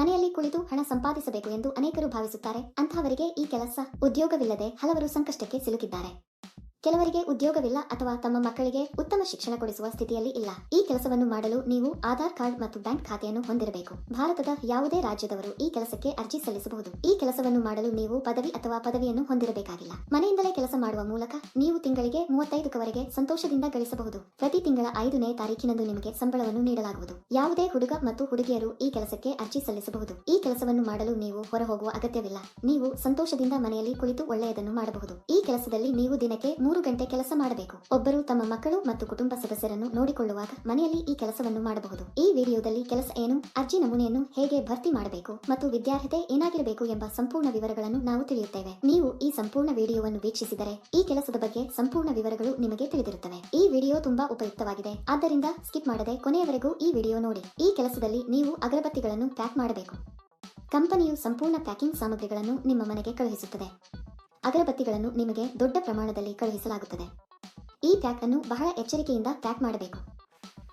ಮನೆಯಲ್ಲಿ ಕುಳಿತು ಹಣ ಸಂಪಾದಿಸಬೇಕು ಎಂದು ಅನೇಕರು ಭಾವಿಸುತ್ತಾರೆ. ಅಂತಹವರಿಗೆ ಈ ಕೆಲಸ ಉದ್ಯೋಗವಿಲ್ಲದೆ ಹಲವರು ಸಂಕಷ್ಟಕ್ಕೆ ಸಿಲುಕಿದ್ದಾರೆ. ಕೆಲವರಿಗೆ ಉದ್ಯೋಗವಿಲ್ಲ ಅಥವಾ ತಮ್ಮ ಮಕ್ಕಳಿಗೆ ಉತ್ತಮ ಶಿಕ್ಷಣ ಕೊಡಿಸುವ ಸ್ಥಿತಿಯಲ್ಲಿ ಇಲ್ಲ. ಈ ಕೆಲಸವನ್ನು ಮಾಡಲು ನೀವು ಆಧಾರ್ ಕಾರ್ಡ್ ಮತ್ತು ಬ್ಯಾಂಕ್ ಖಾತೆಯನ್ನು ಹೊಂದಿರಬೇಕು. ಭಾರತದ ಯಾವುದೇ ರಾಜ್ಯದವರು ಈ ಕೆಲಸಕ್ಕೆ ಅರ್ಜಿ ಸಲ್ಲಿಸಬಹುದು. ಈ ಕೆಲಸವನ್ನು ಮಾಡಲು ನೀವು ಪದವಿ ಅಥವಾ ಪದವಿಯನ್ನು ಹೊಂದಿರಬೇಕಾಗಿಲ್ಲ. ಮನೆಯಿಂದಲೇ ಕೆಲಸ ಮಾಡುವ ಮೂಲಕ ನೀವು ತಿಂಗಳಿಗೆ ಮೂವತ್ತೈದಕ್ಕವರೆಗೆ ಸಂತೋಷದಿಂದ ಗಳಿಸಬಹುದು. ಪ್ರತಿ ತಿಂಗಳ ಐದನೇ ತಾರೀಕಿನಂದು ನಿಮಗೆ ಸಂಬಳವನ್ನು ನೀಡಲಾಗುವುದು. ಯಾವುದೇ ಹುಡುಗ ಮತ್ತು ಹುಡುಗಿಯರು ಈ ಕೆಲಸಕ್ಕೆ ಅರ್ಜಿ ಸಲ್ಲಿಸಬಹುದು. ಈ ಕೆಲಸವನ್ನು ಮಾಡಲು ನೀವು ಹೊರಹೋಗುವ ಅಗತ್ಯವಿಲ್ಲ. ನೀವು ಸಂತೋಷದಿಂದ ಮನೆಯಲ್ಲಿ ಕುಳಿತು ಒಳ್ಳೆಯದನ್ನು ಮಾಡಬಹುದು. ಈ ಕೆಲಸದಲ್ಲಿ ನೀವು ದಿನಕ್ಕೆ ಮೂರು ಗಂಟೆ ಕೆಲಸ ಮಾಡಬೇಕು. ಒಬ್ಬರು ತಮ್ಮ ಮಕ್ಕಳು ಮತ್ತು ಕುಟುಂಬ ಸದಸ್ಯರನ್ನು ನೋಡಿಕೊಳ್ಳುವಾಗ ಮನೆಯಲ್ಲಿ ಈ ಕೆಲಸವನ್ನು ಮಾಡಬಹುದು. ಈ ವಿಡಿಯೋದಲ್ಲಿ ಕೆಲಸ ಏನು, ಅರ್ಜಿ ನಮೂನೆಯನ್ನು ಹೇಗೆ ಭರ್ತಿ ಮಾಡಬೇಕು ಮತ್ತು ವಿದ್ಯಾರ್ಹತೆ ಏನಾಗಿರಬೇಕು ಎಂಬ ಸಂಪೂರ್ಣ ವಿವರಗಳನ್ನು ನಾವು ತಿಳಿಯುತ್ತೇವೆ. ನೀವು ಈ ಸಂಪೂರ್ಣ ವಿಡಿಯೋವನ್ನು ವೀಕ್ಷಿಸಿದರೆ ಈ ಕೆಲಸದ ಬಗ್ಗೆ ಸಂಪೂರ್ಣ ವಿವರಗಳು ನಿಮಗೆ ತಿಳಿದಿರುತ್ತವೆ. ಈ ವಿಡಿಯೋ ತುಂಬಾ ಉಪಯುಕ್ತವಾಗಿದೆ. ಆದ್ದರಿಂದ ಸ್ಕಿಪ್ ಮಾಡದೆ ಕೊನೆಯವರೆಗೂ ಈ ವಿಡಿಯೋ ನೋಡಿ. ಈ ಕೆಲಸದಲ್ಲಿ ನೀವು ಅಗರಬತ್ತಿಗಳನ್ನು ಪ್ಯಾಕ್ ಮಾಡಬೇಕು. ಕಂಪನಿಯು ಸಂಪೂರ್ಣ ಪ್ಯಾಕಿಂಗ್ ಸಾಮಗ್ರಿಗಳನ್ನು ನಿಮ್ಮ ಮನೆಗೆ ಕಳುಹಿಸುತ್ತದೆ. ಅಗರಬತ್ತಿಗಳನ್ನು ನಿಮಗೆ ದೊಡ್ಡ ಪ್ರಮಾಣದಲ್ಲಿ ಕಳುಹಿಸಲಾಗುತ್ತದೆ. ಈ ಪ್ಯಾಕ್ ಅನ್ನು ಬಹಳ ಎಚ್ಚರಿಕೆಯಿಂದ ಪ್ಯಾಕ್ ಮಾಡಬೇಕು.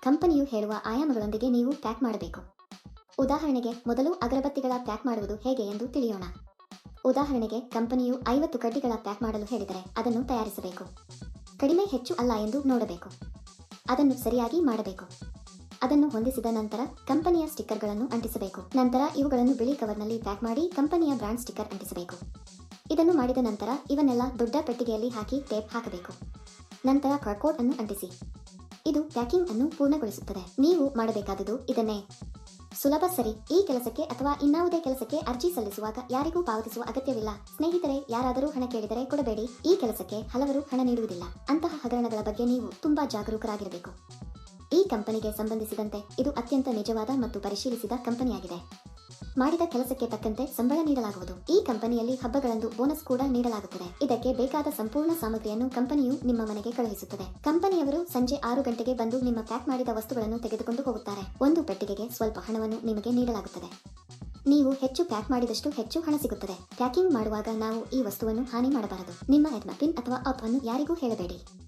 ಕಂಪನಿಯು ಹೇಳುವ ಆಯಾಮಗಳೊಂದಿಗೆ ನೀವು ಪ್ಯಾಕ್ ಮಾಡಬೇಕು. ಉದಾಹರಣೆಗೆ, ಮೊದಲು ಅಗರಬತ್ತಿಗಳ ಪ್ಯಾಕ್ ಮಾಡುವುದು ಹೇಗೆ ಎಂದು ತಿಳಿಯೋಣ. ಉದಾಹರಣೆಗೆ, ಕಂಪನಿಯು ಐವತ್ತು ಕಡ್ಡಿಗಳ ಪ್ಯಾಕ್ ಮಾಡಲು ಹೇಳಿದರೆ ಅದನ್ನು ತಯಾರಿಸಬೇಕು. ಕಡಿಮೆ ಹೆಚ್ಚು ಅಲ್ಲ ಎಂದು ನೋಡಬೇಕು. ಅದನ್ನು ಸರಿಯಾಗಿ ಮಾಡಬೇಕು. ಅದನ್ನು ಹೊಂದಿಸಿದ ನಂತರ ಕಂಪನಿಯ ಸ್ಟಿಕ್ಕರ್ಗಳನ್ನು ಅಂಟಿಸಬೇಕು. ನಂತರ ಇವುಗಳನ್ನು ಬಿಳಿ ಕವರ್ನಲ್ಲಿ ಪ್ಯಾಕ್ ಮಾಡಿ ಕಂಪನಿಯ ಬ್ರಾಂಡ್ ಸ್ಟಿಕ್ಕರ್ ಅಂಟಿಸಬೇಕು. ಇದನ್ನು ಮಾಡಿದ ನಂತರ ಇವನ್ನೆಲ್ಲ ದೊಡ್ಡ ಪೆಟ್ಟಿಗೆಯಲ್ಲಿ ಹಾಕಿ ಟೇಪ್ ಹಾಕಬೇಕು. ನಂತರ ಕಾರ್ಕೋಡ್ ಅನ್ನು ಅಂಟಿಸಿ. ಇದು ಪ್ಯಾಕಿಂಗ್ ಅನ್ನು ಪೂರ್ಣಗೊಳಿಸುತ್ತದೆ. ನೀವು ಮಾಡಬೇಕಾದುದು ಇದನ್ನೇ. ಸುಲಭ ಸರಿ. ಈ ಕೆಲಸಕ್ಕೆ ಅಥವಾ ಇನ್ನಾವುದೇ ಕೆಲಸಕ್ಕೆ ಅರ್ಜಿ ಸಲ್ಲಿಸುವಾಗ ಯಾರಿಗೂ ಪಾವತಿಸುವ ಅಗತ್ಯವಿಲ್ಲ. ಸ್ನೇಹಿತರೆ, ಯಾರಾದರೂ ಹಣ ಕೇಳಿದರೆ ಕೊಡಬೇಡಿ. ಈ ಕೆಲಸಕ್ಕೆ ಹಲವರು ಹಣ ನೀಡುವುದಿಲ್ಲ. ಅಂತಹ ಹಗರಣಗಳ ಬಗ್ಗೆ ನೀವು ತುಂಬಾ ಜಾಗರೂಕರಾಗಿರಬೇಕು. ಈ ಕಂಪನಿಗೆ ಸಂಬಂಧಿಸಿದಂತೆ ಇದು ಅತ್ಯಂತ ನಿಜವಾದ ಮತ್ತು ಪರಿಶೀಲಿಸಿದ ಕಂಪನಿಯಾಗಿದೆ. ಮಾಡಿದ ಕೆಲಸಕ್ಕೆ ತಕ್ಕಂತೆ ಸಂಬಳ ನೀಡಲಾಗುವುದು. ಈ ಕಂಪನಿಯಲ್ಲಿ ಹಬ್ಬಗಳಂದು ಬೋನಸ್ ಕೂಡ ನೀಡಲಾಗುತ್ತದೆ. ಇದಕ್ಕೆ ಬೇಕಾದ ಸಂಪೂರ್ಣ ಸಾಮಗ್ರಿಯನ್ನು ಕಂಪನಿಯು ನಿಮ್ಮ ಮನೆಗೆ ಕಳುಹಿಸುತ್ತದೆ. ಕಂಪನಿಯವರು ಸಂಜೆ ಆರು ಗಂಟೆಗೆ ಬಂದು ನಿಮ್ಮ ಪ್ಯಾಕ್ ಮಾಡಿದ ವಸ್ತುಗಳನ್ನು ತೆಗೆದುಕೊಂಡು ಹೋಗುತ್ತಾರೆ. ಒಂದು ಪೆಟ್ಟಿಗೆಗೆ ಸ್ವಲ್ಪ ಹಣವನ್ನು ನಿಮಗೆ ನೀಡಲಾಗುತ್ತದೆ. ನೀವು ಹೆಚ್ಚು ಪ್ಯಾಕ್ ಮಾಡಿದಷ್ಟು ಹೆಚ್ಚು ಹಣ ಸಿಗುತ್ತದೆ. ಪ್ಯಾಕಿಂಗ್ ಮಾಡುವಾಗ ನಾವು ಈ ವಸ್ತುವನ್ನು ಹಾನಿ ಮಾಡಬಾರದು. ನಿಮ್ಮ ಹೆಡ್ಮಪಿನ್ ಪಿನ್ ಅಥವಾ ಅಪ್ ಅನ್ನು ಯಾರಿಗೂ ಹೇಳಬೇಡಿ.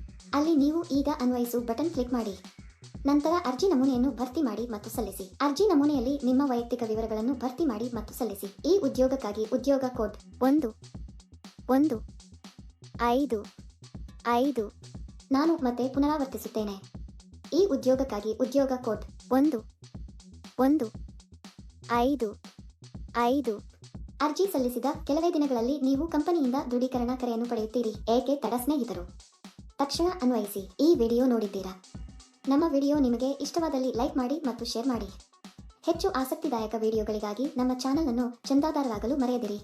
ಅಲ್ಲಿ ನೀವು ಈಗ ಅನ್ವಯಿಸು ಬಟನ್ ಕ್ಲಿಕ್ ಮಾಡಿ. ನಂತರ ಅರ್ಜಿ ನಮೂನೆಯನ್ನು ಭರ್ತಿ ಮಾಡಿ ಮತ್ತು ಸಲ್ಲಿಸಿ. ಅರ್ಜಿ ನಮೂನೆಯಲ್ಲಿ ನಿಮ್ಮ ವೈಯಕ್ತಿಕ ವಿವರಗಳನ್ನು ಭರ್ತಿ ಮಾಡಿ ಮತ್ತು ಸಲ್ಲಿಸಿ. ಈ ಉದ್ಯೋಗಕ್ಕಾಗಿ ಉದ್ಯೋಗ ಕೋಡ್ ಒಂದು ಒಂದು, ಐದು ಐದು, ನಾನು ಮತ್ತೆ ಪುನರಾವರ್ತಿಸುತ್ತೇನೆ. ಈ ಉದ್ಯೋಗಕ್ಕಾಗಿ ಉದ್ಯೋಗ ಕೋಡ್ ಒಂದು ಒಂದು, ಐದು ಐದು. ಅರ್ಜಿ ಸಲ್ಲಿಸಿದ ಕೆಲವೇ ದಿನಗಳಲ್ಲಿ ನೀವು ಕಂಪನಿಯಿಂದ ದೃಢೀಕರಣ ಕರೆಯನ್ನು ಪಡೆಯುತ್ತೀರಿ. ಏಕೆ ತಡ ಸ್ನೇಹಿತರು? ತಕ್ಷಣ ಅನ್ವಯಿಸಿ, ಈ ವಿಡಿಯೋ ನೋಡಿದ್ದೀರಾ? ನಮ್ಮ ವಿಡಿಯೋ ನಿಮಗೆ ಇಷ್ಟವಾದಲ್ಲಿ ಲೈಕ್ ಮಾಡಿ ಮತ್ತು ಶೇರ್ ಮಾಡಿ. ಹೆಚ್ಚು ಆಸಕ್ತಿದಾಯಕ ವಿಡಿಯೋಗಳಿಗಾಗಿ ನಮ್ಮ ಚಾನಲ್ ಅನ್ನು ಚಂದಾದಾರರಾಗಲು ಮರೆಯದಿರಿ.